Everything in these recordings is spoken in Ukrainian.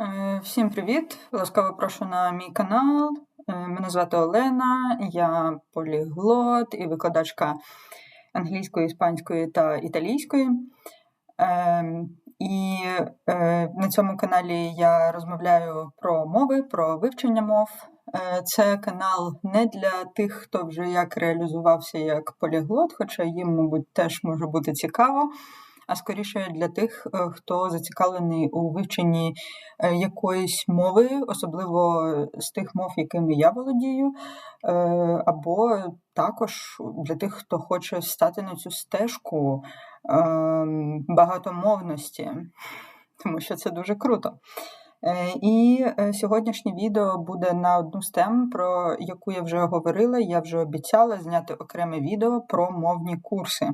Е, Всім привіт! Ласкаво прошу на мій канал. Е, Мене звати Олена, я поліглот і викладачка англійської, іспанської та італійської. Е, І е, на цьому каналі я розмовляю про мови, про вивчення мов. Це канал не для тих, хто вже як реалізувався як поліглот, хоча їм, мабуть, теж може бути цікаво а скоріше для тих, е, хто зацікавлений у вивченні е, якоїсь мови, особливо з тих мов, якими я володію, е, або також для тих, хто хоче стати на цю стежку ем, багатомовності, тому що це дуже круто. Е, і е, сьогоднішнє відео буде на одну з тем, про яку я вже говорила. Я вже обіцяла зняти окреме відео про мовні курси,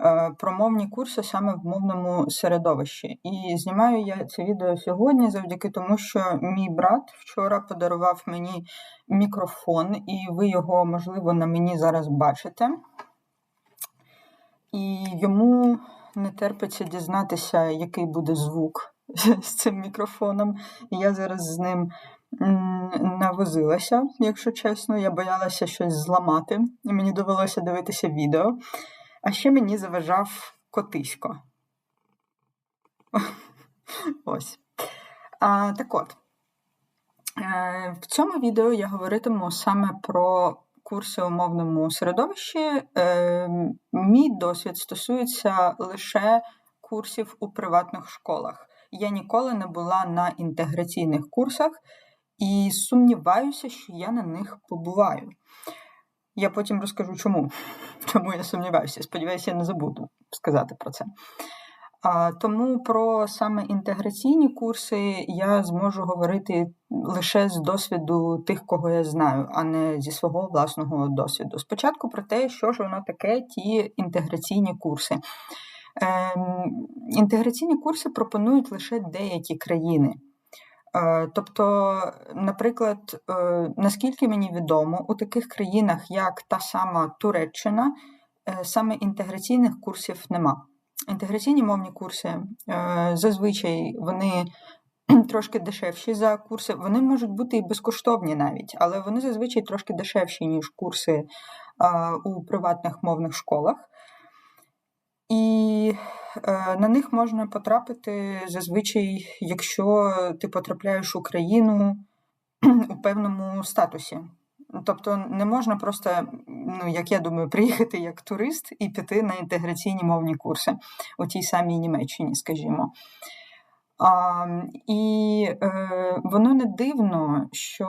е, про мовні курси саме в мовному середовищі. І знімаю я це відео сьогодні завдяки тому, що мій брат вчора подарував мені мікрофон, і ви його, можливо, на мені зараз бачите. І йому не терпиться дізнатися, який буде звук з цим мікрофоном. Я зараз з ним навозилася, якщо чесно. Я боялася щось зламати, і мені довелося дивитися відео. А ще мені заважав котисько. Ось. А, Так от. Е, в цьому відео я говоритиму саме про курси у мовному середовищі. Е, мій досвід стосується лише курсів у приватних школах я ніколи не була на інтеграційних курсах і сумніваюся, що я на них побуваю. Я потім розкажу, чому. Чому я сумніваюся. Сподіваюся, я не забуду сказати про це. А, Тому про саме інтеграційні курси я зможу говорити лише з досвіду тих, кого я знаю, а не зі свого власного досвіду. Спочатку про те, що ж воно таке, ті інтеграційні курси. Ем, інтеграційні курси пропонують лише деякі країни. Е, тобто, наприклад, е, наскільки мені відомо, у таких країнах, як та сама Туреччина, е, саме інтеграційних курсів нема. Інтеграційні мовні курси зазвичай вони трошки дешевші за курси. Вони можуть бути і безкоштовні навіть, але вони зазвичай трошки дешевші, ніж курси у приватних мовних школах. І е, на них можна потрапити зазвичай, якщо ти потрапляєш в Україну у певному статусі. Тобто не можна просто, ну як я думаю, приїхати як турист і піти на інтеграційні мовні курси у тій самій Німеччині, скажімо. А, І е, воно не дивно, що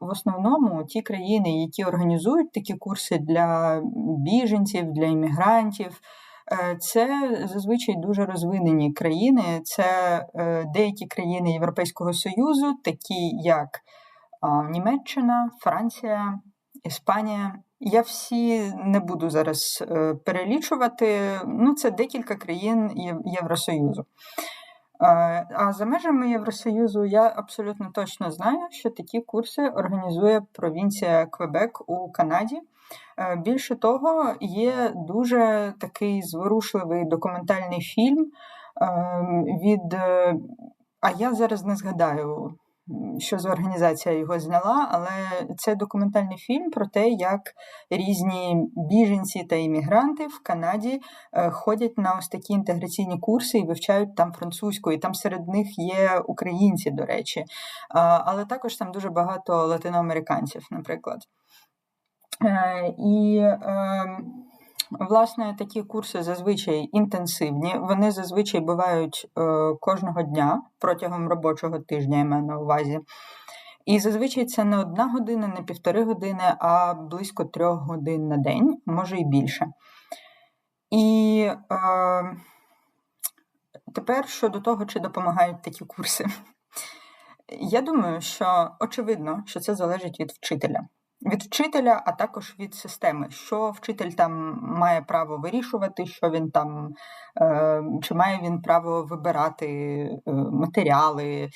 в основному ті країни, які організують такі курси для біженців, для іммігрантів. Е, це зазвичай дуже розвинені країни. Це е, деякі країни Європейського Союзу, такі як Німеччина, Франція, Іспанія. Я всі не буду зараз е, перелічувати. Ну, це декілька країн Євросоюзу. А за межами Євросоюзу я абсолютно точно знаю, що такі курси організує провінція Квебек у Канаді. Е, більше того, є дуже такий зворушливий документальний фільм ем, від. Е, а я зараз не згадаю, що за організація його зняла, але це документальний фільм про те, як різні біженці та іммігранти в Канаді е, ходять на ось такі інтеграційні курси і вивчають там французьку, і там серед них є українці, до речі, але також там дуже багато латиноамериканців, наприклад. Е, і ем, Власне, такі курси зазвичай інтенсивні. Вони зазвичай бувають е, кожного дня протягом робочого тижня, я маю на увазі. І зазвичай це не одна година, не півтори години, а близько трьох годин на день, може і більше. І е, тепер щодо того, чи допомагають такі курси. Я думаю, що очевидно, що це залежить від вчителя від вчителя, а також від системи, що вчитель там має право вирішувати, що він там, е, чи має він право вибирати е, матеріали,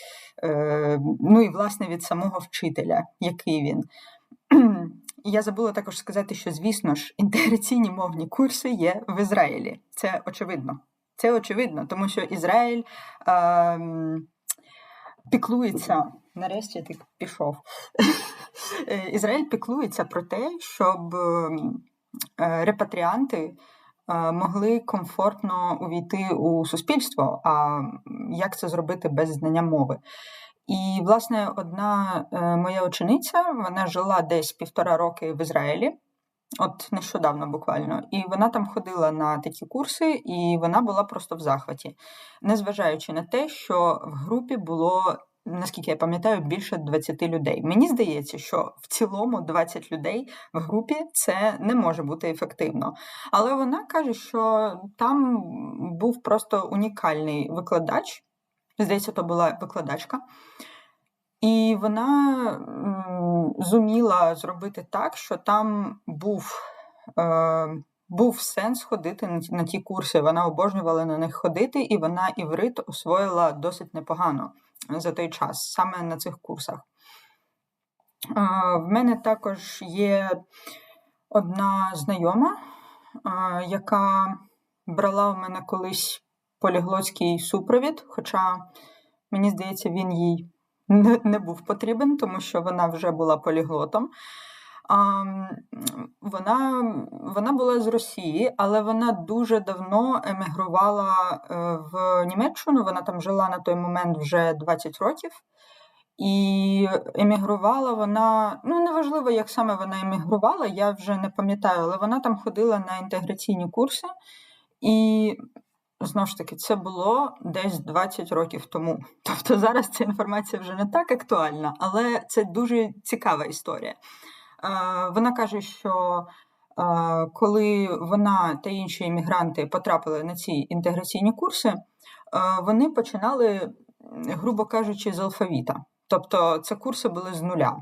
е, ну і власне від самого вчителя, який він. Я забула також сказати, що, звісно ж, інтеграційні мовні курси є в Ізраїлі. Це очевидно. Це очевидно, тому що Ізраїль. Е, піклується. Нарешті ти пішов. Е, Ізраїль піклується про те, щоб е, репатріанти е, могли комфортно увійти у суспільство. А як це зробити без знання мови? І, власне, одна моя учениця вона жила десь півтора роки в Ізраїлі. От нещодавно буквально, і вона там ходила на такі курси, і вона була просто в захваті, незважаючи на те, що в групі було наскільки я пам'ятаю, більше 20 людей. Мені здається, що в цілому 20 людей в групі це не може бути ефективно. Але вона каже, що там був просто унікальний викладач. Здається, то була викладачка. І вона зуміла зробити так, що там був е, був сенс ходити на ті, курси. Вона обожнювала на них ходити, і вона іврит освоїла досить непогано за той час, саме на цих курсах. В мене також є одна знайома, яка брала в мене колись поліглотський супровід, хоча, мені здається, він їй не був потрібен, тому що вона вже була поліглотом. Вона вона була з Росії, але вона дуже давно емігрувала е, в Німеччину. Вона там жила на той момент вже 20 років. І емігрувала вона, ну неважливо, як саме вона емігрувала, я вже не пам'ятаю, але вона там ходила на інтеграційні курси, і знову ж таки, це було десь 20 років тому. Тобто зараз ця інформація вже не так актуальна, але це дуже цікава історія. Вона каже, що коли вона та інші іммігранти потрапили на ці інтеграційні курси, вони починали, грубо кажучи, з алфавіта. Тобто це курси були з нуля.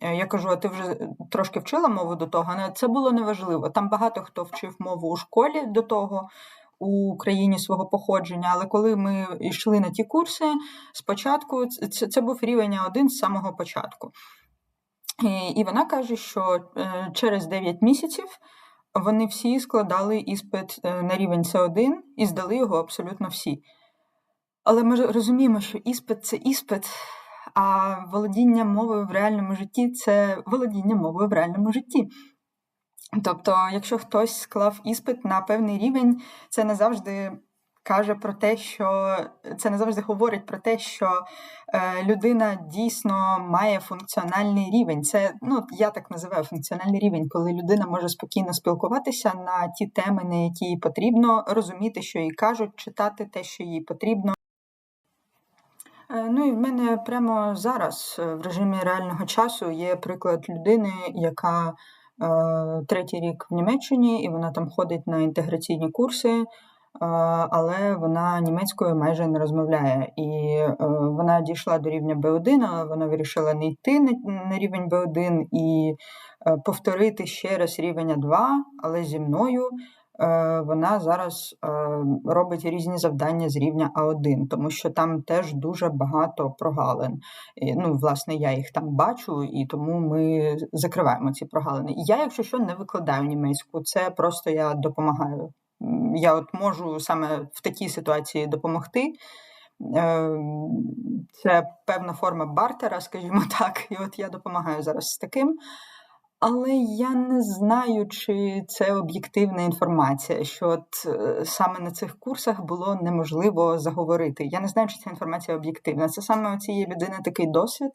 Е, я кажу, а ти вже трошки вчила мову до того, але це було неважливо. Там багато хто вчив мову у школі до того у країні свого походження, але коли ми йшли на ті курси, спочатку це, це був рівень один з самого початку. І вона каже, що е, через 9 місяців вони всі складали іспит е, на рівень С1 і здали його абсолютно всі. Але ми розуміємо, що іспит це іспит, а володіння мовою в реальному житті це володіння мовою в реальному житті. Тобто, якщо хтось склав іспит на певний рівень, це не завжди каже про те, що це не завжди говорить про те, що е, людина дійсно має функціональний рівень. Це ну я так називаю функціональний рівень, коли людина може спокійно спілкуватися на ті теми, на які їй потрібно, розуміти, що їй кажуть, читати те, що їй потрібно. Е, ну і в мене прямо зараз е, в режимі реального часу є приклад людини, яка е, третій рік в Німеччині, і вона там ходить на інтеграційні курси але вона німецькою майже не розмовляє. І е, вона дійшла до рівня Б1, але вона вирішила не йти на рівень Б1 і е, повторити ще раз рівень А2, але зі мною. Е, вона зараз робить різні завдання з рівня А1, тому що там теж дуже багато прогалин. Ну, власне, я їх там бачу, і тому ми закриваємо ці прогалини. Я, якщо що, не викладаю німецьку, це просто я допомагаю я от можу саме в такій ситуації допомогти. Ем, це певна форма бартера, скажімо так, і от я допомагаю зараз з таким. Але я не знаю, чи це об'єктивна інформація, що от е, саме на цих курсах було неможливо заговорити. Я не знаю, чи ця інформація об'єктивна. Це саме у цієї людини такий досвід,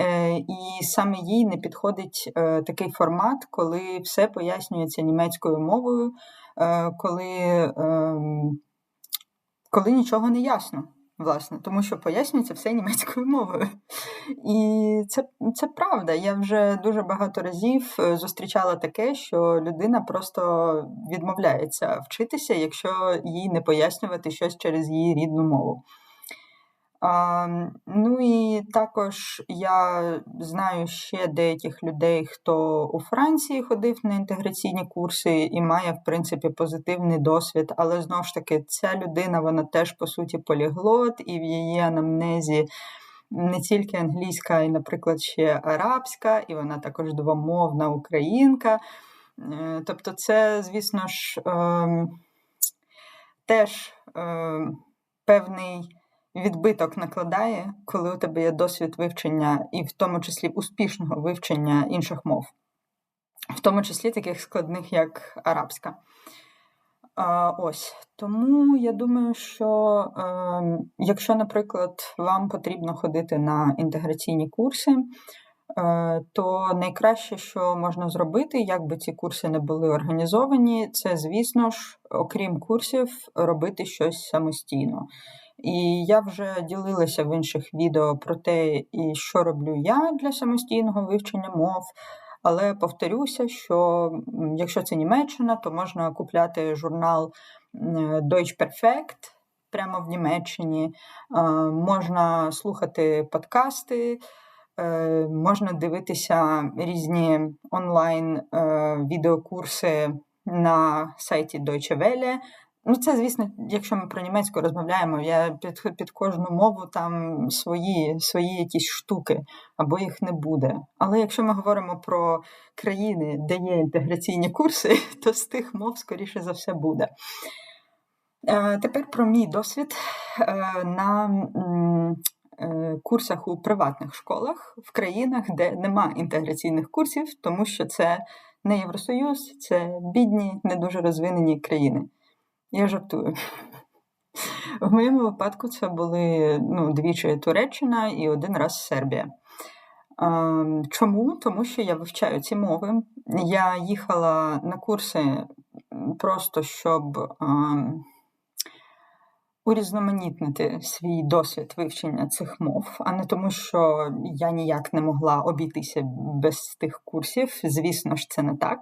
е, і саме їй не підходить е, такий формат, коли все пояснюється німецькою мовою. Е, коли ем, коли нічого не ясно, власне, тому що пояснюється все німецькою мовою. І це це правда. Я вже дуже багато разів е, зустрічала таке, що людина просто відмовляється вчитися, якщо їй не пояснювати щось через її рідну мову. Ну і також я знаю ще деяких людей, хто у Франції ходив на інтеграційні курси і має, в принципі, позитивний досвід. Але знову ж таки, ця людина, вона теж по суті поліглот, і в її анамнезі не тільки англійська, а й, наприклад, ще арабська, і вона також двомовна українка. Е, тобто, це, звісно ж, е, теж е, певний відбиток накладає, коли у тебе є досвід вивчення, і в тому числі успішного вивчення інших мов, в тому числі таких складних, як арабська. Ось тому я думаю, що е, якщо, наприклад, вам потрібно ходити на інтеграційні курси, е, то найкраще, що можна зробити, як би ці курси не були організовані, це, звісно ж, окрім курсів, робити щось самостійно. І я вже ділилася в інших відео про те, і що роблю я для самостійного вивчення мов. Але повторюся, що якщо це Німеччина, то можна купляти журнал Deutsch Perfect прямо в Німеччині, можна слухати подкасти, е, можна дивитися різні онлайн е, на сайті Deutsche Welle. Ну, це, звісно, якщо ми про німецьку розмовляємо, я під під кожну мову там свої свої якісь штуки, або їх не буде. Але якщо ми говоримо про країни, де є інтеграційні курси, то з тих мов, скоріше за все, буде. Е, тепер про мій досвід е, на е, курсах у приватних школах в країнах, де нема інтеграційних курсів, тому що це не Євросоюз, це бідні, не дуже розвинені країни. Я жартую. В моєму випадку це були ну, двічі Туреччина і один раз Сербія. Чому? Тому що я вивчаю ці мови. Я їхала на курси просто щоб урізноманітнити свій досвід вивчення цих мов, а не тому, що я ніяк не могла обійтися без тих курсів. Звісно ж, це не так.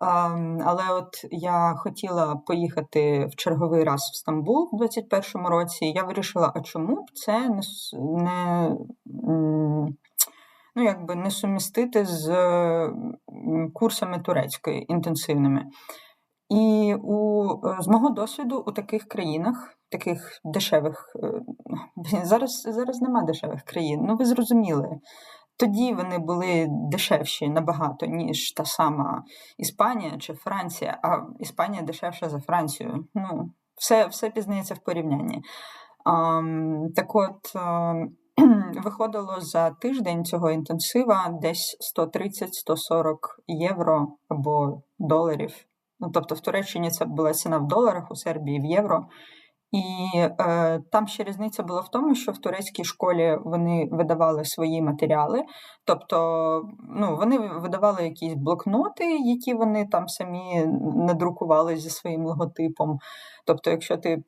Але от я хотіла поїхати в черговий раз в Стамбул в 21-му році. Я вирішила, а чому б це не не, ну, якби не сумістити з курсами турецької інтенсивними. І у, з мого досвіду у таких країнах, таких дешевих, е, зараз зараз нема дешевих країн, ну ви зрозуміли. Тоді вони були дешевші набагато, ніж та сама Іспанія чи Франція, а Іспанія дешевша за Францію. Ну, Все все пізнається в порівнянні. Так от а, виходило за тиждень цього інтенсива десь 130-140 євро або доларів. Ну, Тобто в Туреччині це була ціна в доларах, у Сербії в євро. І е, там ще різниця була в тому, що в турецькій школі вони видавали свої матеріали, тобто ну, вони видавали якісь блокноти, які вони там самі надрукували зі своїм логотипом. Тобто, якщо ти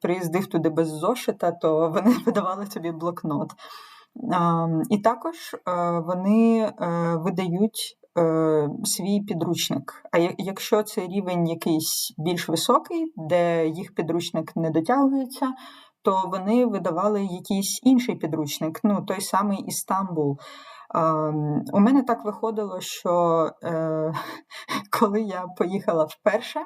приїздив туди без зошита, то вони видавали тобі блокнот. Е, і також е, вони е, видають свій підручник. А якщо це рівень якийсь більш високий, де їх підручник не дотягується, то вони видавали якийсь інший підручник, ну той самий Істамбул. Е, у мене так виходило, що е, коли я поїхала вперше,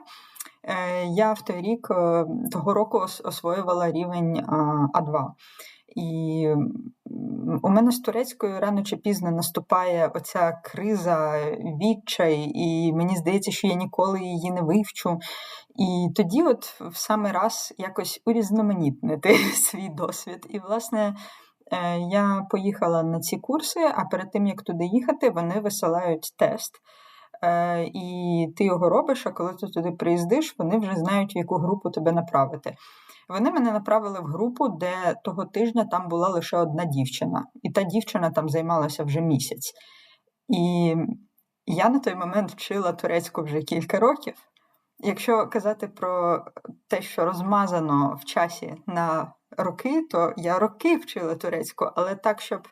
е, я в той рік е, того року освоювала рівень А2. І у мене з турецькою рано чи пізно наступає оця криза, відчай, і мені здається, що я ніколи її не вивчу. І тоді, от в саме раз якось урізноманітнити свій досвід. І, власне, е, я поїхала на ці курси, а перед тим як туди їхати, вони висилають тест. Е, і ти його робиш, а коли ти туди приїздиш, вони вже знають, в яку групу тебе направити. Вони мене направили в групу, де того тижня там була лише одна дівчина, і та дівчина там займалася вже місяць. І я на той момент вчила турецьку вже кілька років. Якщо казати про те, що розмазано в часі на роки, то я роки вчила турецьку, але так, щоб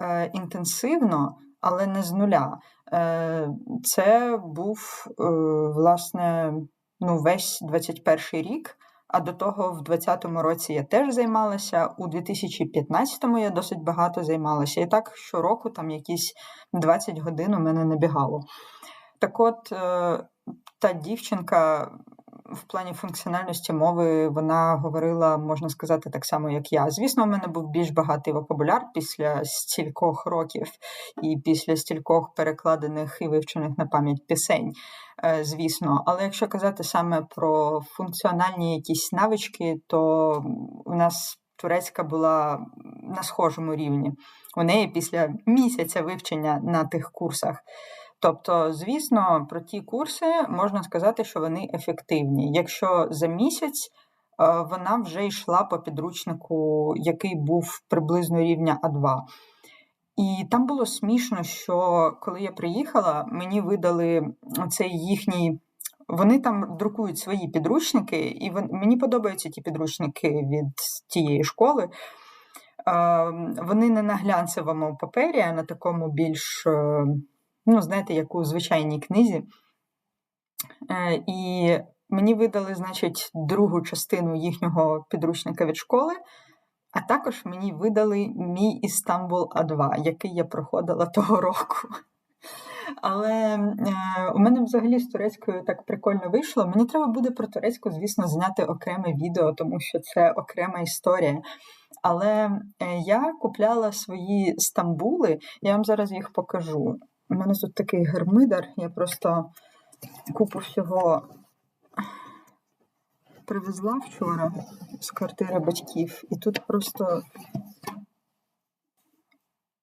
е, інтенсивно, але не з нуля. Е, Це був, е, власне, ну, весь 21 рік. А до того в 2020 році я теж займалася, у 2015-му я досить багато займалася. І так щороку там якісь 20 годин у мене набігало. Так от, е, та дівчинка в плані функціональності мови вона говорила, можна сказати, так само, як я. Звісно, у мене був більш багатий вокабуляр після стількох років і після стількох перекладених і вивчених на пам'ять пісень. Е, звісно, але якщо казати саме про функціональні якісь навички, то у нас турецька була на схожому рівні. У неї після місяця вивчення на тих курсах. Тобто, звісно, про ті курси можна сказати, що вони ефективні. Якщо за місяць е, вона вже йшла по підручнику, який був приблизно рівня А2. І там було смішно, що коли я приїхала, мені видали цей їхній. Вони там друкують свої підручники, і мені подобаються ті підручники від тієї школи. Вони не на глянцевому папері, а на такому більш, е, ну, знаєте, як у звичайній книзі. Е, і мені видали, значить, другу частину їхнього підручника від школи. А також мені видали мій Істанбул А2, який я проходила того року. Але е, у мене взагалі з турецькою так прикольно вийшло. Мені треба буде про турецьку, звісно, зняти окреме відео, тому що це окрема історія. Але е, я купляла свої стамбули, я вам зараз їх покажу. У мене тут такий гермидар, я просто купу всього привезла вчора з квартири батьків, і тут просто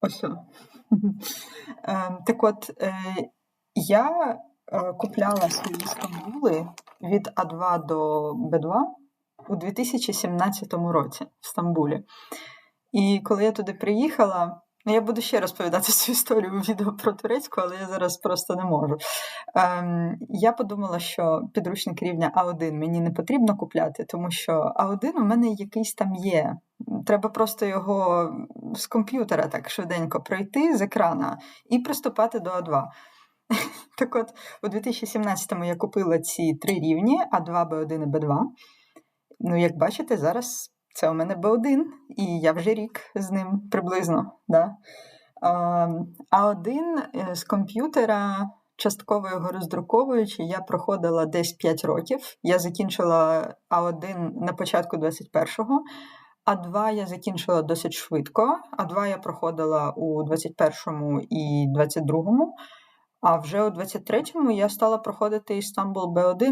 ось. Ем, так от, е, я е, купляла свої стамбули від А2 до Б2 у 2017 році в Стамбулі. І коли я туди приїхала, я буду ще розповідати цю історію у відео про турецьку, але я зараз просто не можу. Ем, Я подумала, що підручник рівня А1 мені не потрібно купляти, тому що А1 у мене якийсь там є. Треба просто його з комп'ютера так швиденько пройти з екрана і приступати до А2. Так от, у 2017-му я купила ці три рівні А2, Б1 і Б2. Ну, як бачите, зараз це у мене Б1, і я вже рік з ним приблизно. Да? А один е, з комп'ютера, частково його роздруковуючи, я проходила десь 5 років. Я закінчила А1 на початку 21-го, А2 я закінчила досить швидко. А2 я проходила у 21-му і 22-му, а вже у 23-му я стала проходити Істанбул Б1.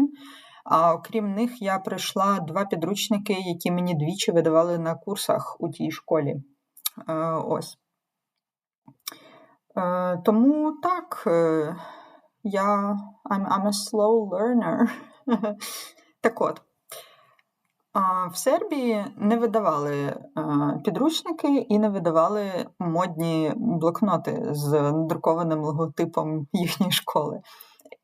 А окрім них, я пройшла два підручники, які мені двічі видавали на курсах у тій школі. Е, ось. Е, тому так, е, я I'm, I'm a slow learner. Так от. В Сербії не видавали підручники і не видавали модні блокноти з надрукованим логотипом їхньої школи.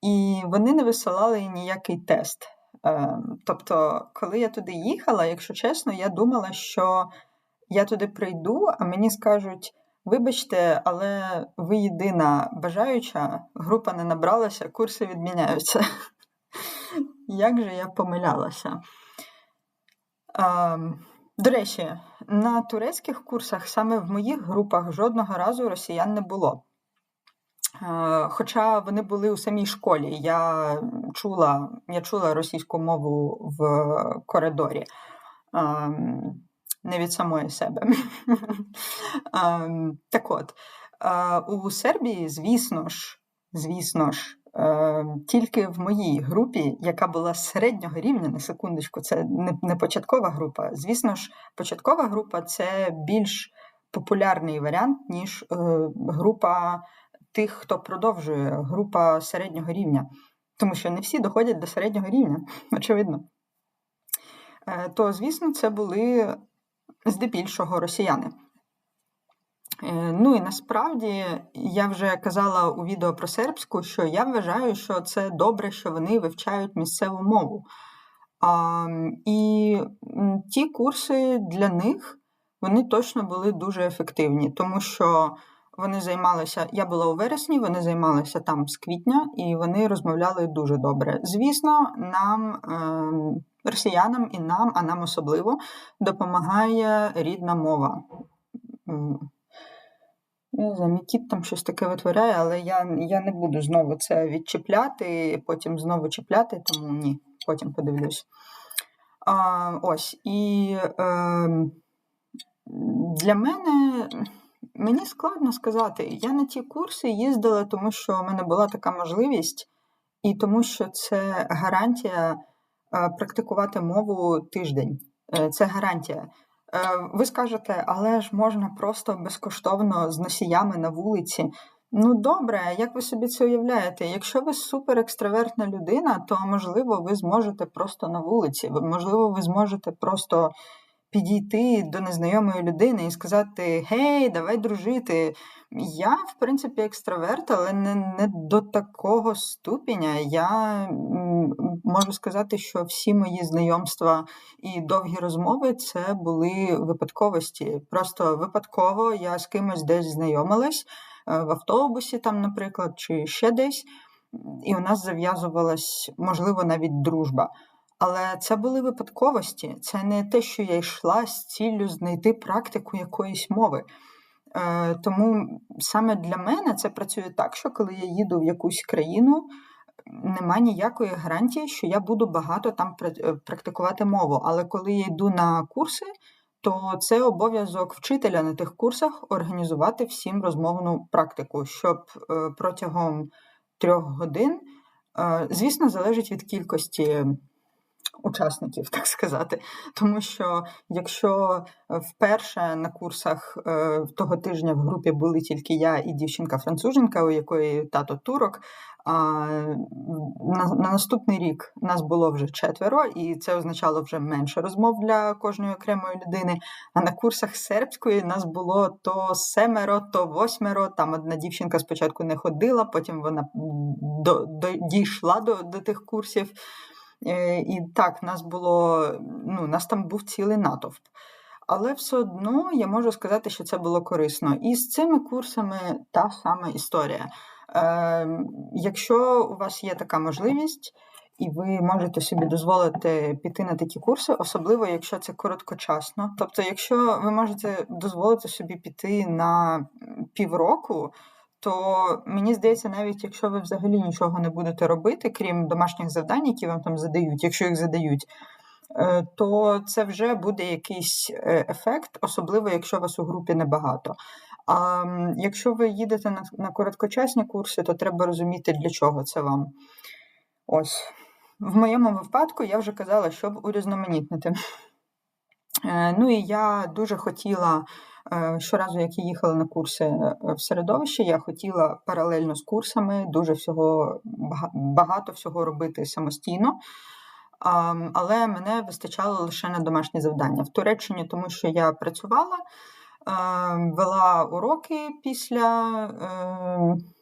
І вони не висилали ніякий тест. Ем, тобто, коли я туди їхала, якщо чесно, я думала, що я туди прийду, а мені скажуть: вибачте, але ви єдина бажаюча, група не набралася, курси відміняються. Як же я помилялася? Ем, до речі, на турецьких курсах саме в моїх групах жодного разу росіян не було. Е, хоча вони були у самій школі. Я чула я чула російську мову в коридорі, ем, не від самої себе. Ем, так от, е, у Сербії, звісно ж, звісно ж, ем, тільки в моїй групі, яка була середнього рівня, на секундочку, це не початкова група. Звісно ж, початкова група це більш популярний варіант, ніж е, група тих, хто продовжує група середнього рівня, тому що не всі доходять до середнього рівня, очевидно. Е, то, звісно, це були здебільшого росіяни. Е, ну і насправді я вже казала у відео про сербську, що я вважаю, що це добре, що вони вивчають місцеву мову. А, І ті курси для них вони точно були дуже ефективні, тому що вони займалися, я була у вересні, вони займалися там з квітня і вони розмовляли дуже добре. Звісно, нам, е, росіянам і нам, а нам особливо, допомагає рідна мова. Не знаю, мій кіт там щось таке витворяє, але я я не буду знову це відчіпляти, потім знову чіпляти, тому ні, потім подивлюсь. А, Ось, і е, для мене. Мені складно сказати. Я на ті курси їздила, тому що в мене була така можливість, і тому що це гарантія е, практикувати мову тиждень. Е, це гарантія. ви скажете, але ж можна просто безкоштовно з носіями на вулиці. Ну, добре, як ви собі це уявляєте? Якщо ви суперекстравертна людина, то можливо ви зможете просто на вулиці, можливо, ви зможете просто підійти до незнайомої людини і сказати: Гей, давай дружити. Я, в принципі, екстраверт, але не не до такого ступеня. Я можу сказати, що всі мої знайомства і довгі розмови це були випадковості. Просто випадково я з кимось десь знайомилась е, в автобусі, там, наприклад, чи ще десь, і у нас зав'язувалась, можливо, навіть дружба. Але це були випадковості, це не те, що я йшла з ціллю знайти практику якоїсь мови. Е, Тому саме для мене це працює так, що коли я їду в якусь країну, нема ніякої гарантії, що я буду багато там е, практикувати мову. Але коли я йду на курси, то це обов'язок вчителя на тих курсах організувати всім розмовну практику, щоб е, протягом трьох годин, е, звісно, залежить від кількості учасників, так сказати. Тому що якщо вперше на курсах е, того тижня в групі були тільки я і дівчинка-француженка, у якої тато турок. А на, на наступний рік нас було вже четверо, і це означало вже менше розмов для кожної окремої людини. А на курсах сербської нас було то семеро, то восьмеро. Там одна дівчинка спочатку не ходила, потім вона до, до, дійшла до, до тих курсів. Е, і так, нас було, ну, нас там був цілий натовп. Але все одно я можу сказати, що це було корисно. І з цими курсами та сама історія. Е, Якщо у вас є така можливість, і ви можете собі дозволити піти на такі курси, особливо якщо це короткочасно. Тобто, якщо ви можете дозволити собі піти на півроку, то мені здається, навіть якщо ви взагалі нічого не будете робити, крім домашніх завдань, які вам там задають, якщо їх задають, е, то це вже буде якийсь е, ефект, особливо якщо вас у групі небагато. А якщо ви їдете на, на короткочасні курси, то треба розуміти, для чого це вам. Ось. В моєму випадку я вже казала, щоб урізноманітнити. Е, ну і я дуже хотіла щоразу, як я їхала на курси е, в середовище, я хотіла паралельно з курсами дуже всього багато всього робити самостійно. Але мене вистачало лише на домашні завдання в Туреччині, тому що я працювала, вела уроки після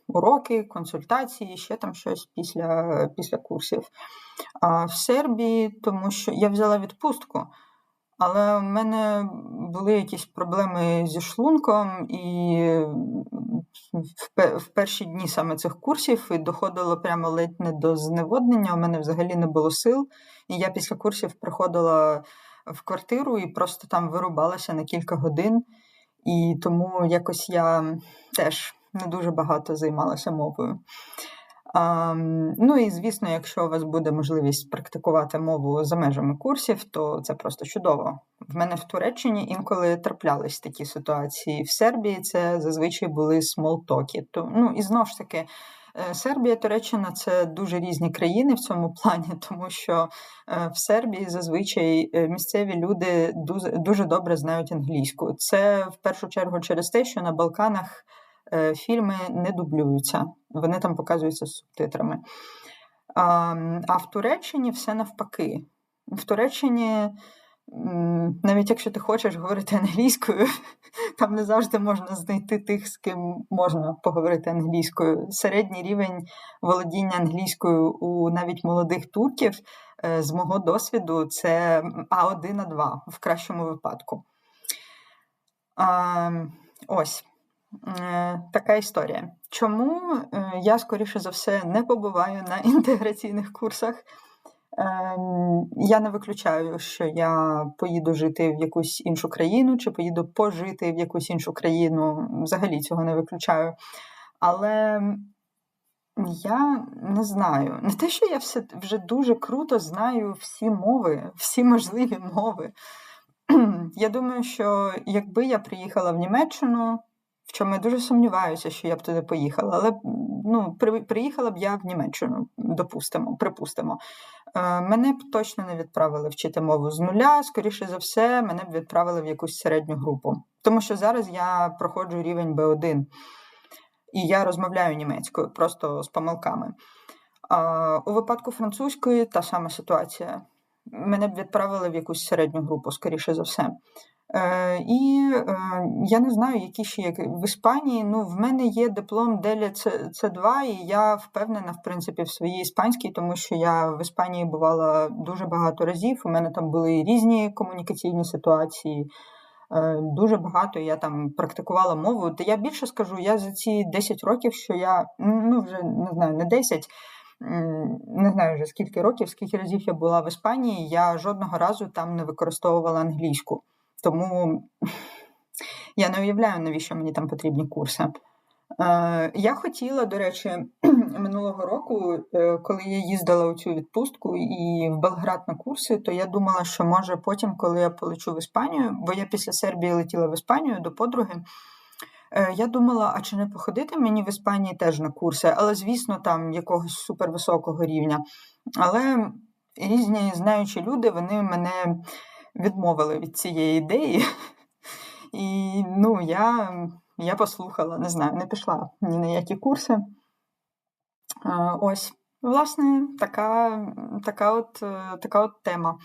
уроки, консультації, ще там щось після після курсів. В Сербії, тому що я взяла відпустку. Але в мене були якісь проблеми зі шлунком, і в перші дні саме цих курсів доходило прямо ледь не до зневоднення. У мене взагалі не було сил. І я після курсів приходила в квартиру і просто там вирубалася на кілька годин. І тому якось я теж не дуже багато займалася мовою. Ну і звісно, якщо у вас буде можливість практикувати мову за межами курсів, то це просто чудово. В мене в Туреччині інколи траплялись такі ситуації. В Сербії це зазвичай були смолтоки. То, ну і знову ж таки. Е, Сербія, Туреччина це дуже різні країни в цьому плані, тому що е, в Сербії зазвичай е, місцеві люди дуже добре знають англійську. Це в першу чергу через те, що на Балканах фільми не дублюються, вони там показуються з субтитрами. А в Туреччині все навпаки. В Туреччині, навіть якщо ти хочеш говорити англійською, там не завжди можна знайти тих, з ким можна поговорити англійською. Середній рівень володіння англійською у навіть молодих турків, е, з мого досвіду, це А1, А2 в кращому випадку. А, Ось. Е, така історія. Чому е, я, скоріше за все, не побуваю на інтеграційних курсах? Ем, я не виключаю, що я поїду жити в якусь іншу країну, чи поїду пожити в якусь іншу країну. Взагалі цього не виключаю. Але я не знаю. Не те, що я все вже дуже круто знаю всі мови, всі можливі мови. Я думаю, що якби я приїхала в Німеччину в чому я дуже сумніваюся, що я б туди поїхала. Але ну, при, приїхала б я в Німеччину, допустимо, припустимо. Е, Мене б точно не відправили вчити мову з нуля. Скоріше за все, мене б відправили в якусь середню групу. Тому що зараз я проходжу рівень B1, і я розмовляю німецькою просто з помилками. А у випадку французької та сама ситуація. Мене б відправили в якусь середню групу, скоріше за все. Е, І е, я не знаю, які ще як в Іспанії. Ну, в мене є диплом Деля С2, і я впевнена, в принципі, в своїй іспанській, тому що я в Іспанії бувала дуже багато разів. У мене там були різні комунікаційні ситуації. е, Дуже багато я там практикувала мову. Та я більше скажу, я за ці 10 років, що я ну вже не знаю, не 10, м, не знаю вже скільки років, скільки разів я була в Іспанії, я жодного разу там не використовувала англійську. Тому я не уявляю, навіщо мені там потрібні курси. Е, Я хотіла, до речі, минулого року, е, коли я їздила у цю відпустку і в Белград на курси, то я думала, що може потім, коли я полечу в Іспанію, бо я після Сербії летіла в Іспанію до подруги. Е, Я думала, а чи не походити мені в Іспанії теж на курси, але, звісно, там якогось супервисокого рівня. Але різні знаючі люди вони мене відмовили від цієї ідеї. І ну, я, я послухала, не знаю, не пішла ні на які курси. Ось, власне, така, така, от, е, така от тема.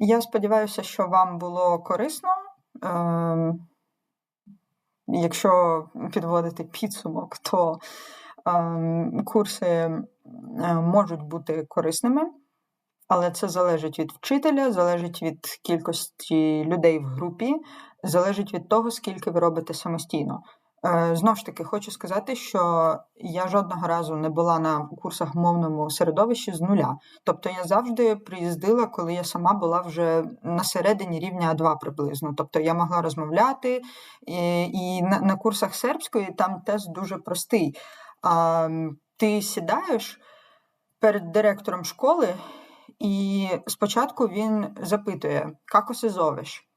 Я сподіваюся, що вам було корисно. Якщо підводити підсумок, то е, курси е, можуть бути корисними. Але це залежить від вчителя, залежить від кількості людей в групі, залежить від того, скільки ви робите самостійно. Е, Знову ж таки, хочу сказати, що я жодного разу не була на курсах мовному середовищі з нуля. Тобто я завжди приїздила, коли я сама була вже на середині рівня А2 приблизно. Тобто я могла розмовляти, і, і на, на курсах сербської там тест дуже простий. А, Ти сідаєш перед директором школи. І спочатку він запитує, як усе зовеш?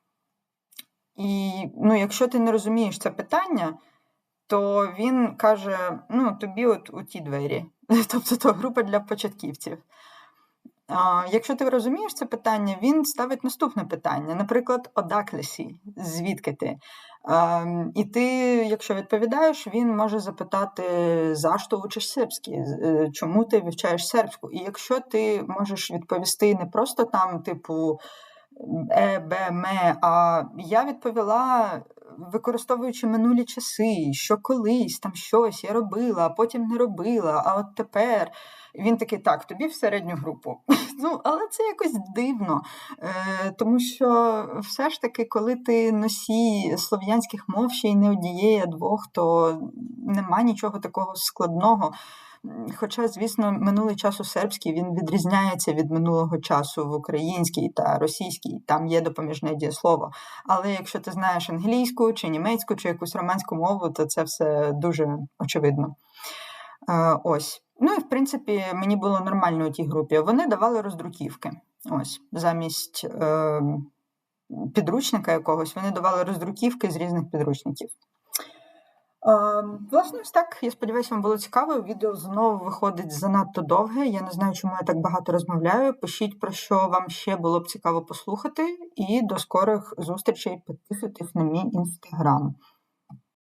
І ну, якщо ти не розумієш це питання, то він каже: ну, тобі от у ті двері. Тобто то група для початківців. А, Якщо ти розумієш це питання, він ставить наступне питання. Наприклад, одаклесі, звідки ти? А, І ти, якщо відповідаєш, він може запитати, за що учиш сербський, е, чому ти вивчаєш сербську. І якщо ти можеш відповісти не просто там, типу е, б, ме, а я відповіла, використовуючи минулі часи, що колись там щось я робила, а потім не робила, а от тепер. Він такий, так, тобі в середню групу. Ну, але це якось дивно. Е, Тому що все ж таки, коли ти носій слов'янських мов ще й не однієї, а двох, то нема нічого такого складного. Хоча, звісно, минулий час у сербській він відрізняється від минулого часу в українській та російській, там є допоміжне дієслово. Але якщо ти знаєш англійську чи німецьку, чи якусь романську мову, то це все дуже очевидно. Е, Ось. Ну і в принципі мені було нормально у тій групі. Вони давали роздруківки. Ось замість е, підручника якогось вони давали роздруківки з різних підручників. Е, власне, ось так. Я сподіваюся, вам було цікаво. Відео знову виходить занадто довге. Я не знаю, чому я так багато розмовляю. Пишіть про що вам ще було б цікаво послухати. І до скорих зустрічей. Підписуйтесь на мій інстаграм.